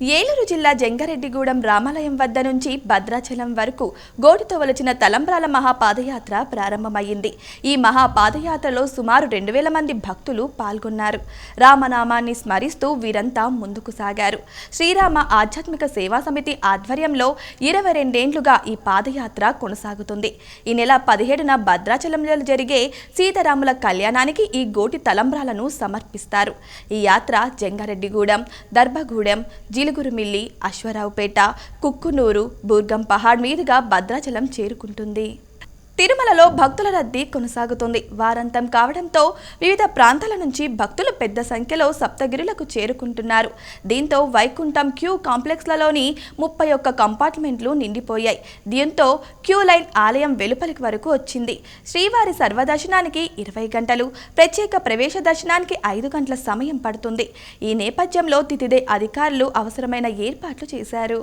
ఏలూరు జిల్లా జంగారెడ్డిగూడెం రామాలయం వద్ద నుంచి భద్రాచలం వరకు గోటితో వలచిన తలంబ్రాల మహాపాదయాత్ర ప్రారంభమైంది ఈ మహాపాదయాత్రలో సుమారు రెండు వేల మంది భక్తులు పాల్గొన్నారు. రామనామాన్ని స్మరిస్తూ వీరంతా ముందుకు సాగారు. శ్రీరామ ఆధ్యాత్మిక సేవా సమితి ఆధ్వర్యంలో ఇరవై రెండేండ్లుగా ఈ పాదయాత్ర కొనసాగుతుంది. ఈ నెల పదిహేడున భద్రాచలంలో జరిగే సీతారాముల కళ్యాణానికి ఈ గోటి తలంబ్రాలను సమర్పిస్తారు. ఈ యాత్ర జంగారెడ్డిగూడెం దర్భగూడెం జీలుగురుమిల్లి అశ్వరావుపేట కుక్కునూరు బూర్గం పహాడ్ మీదుగా భద్రాచలం చేరుకుంటుంది. తిరుమలలో భక్తుల రద్దీ కొనసాగుతుంది. వారాంతం కావడంతో వివిధ ప్రాంతాల నుంచి భక్తులు పెద్ద సంఖ్యలో సప్తగిరులకు చేరుకుంటున్నారు. దీంతో వైకుంఠం క్యూ కాంప్లెక్స్లలోని ముప్పై ఒక్క కంపార్ట్మెంట్లు నిండిపోయాయి. దీంతో క్యూ లైన్ ఆలయం వెలుపలికి వరకు వచ్చింది. శ్రీవారి సర్వదర్శనానికి ఇరవై గంటలు ప్రత్యేక ప్రవేశ దర్శనానికి ఐదు గంటల సమయం పడుతుంది. ఈ నేపథ్యంలో తితిదే అధికారులు అవసరమైన ఏర్పాట్లు చేశారు.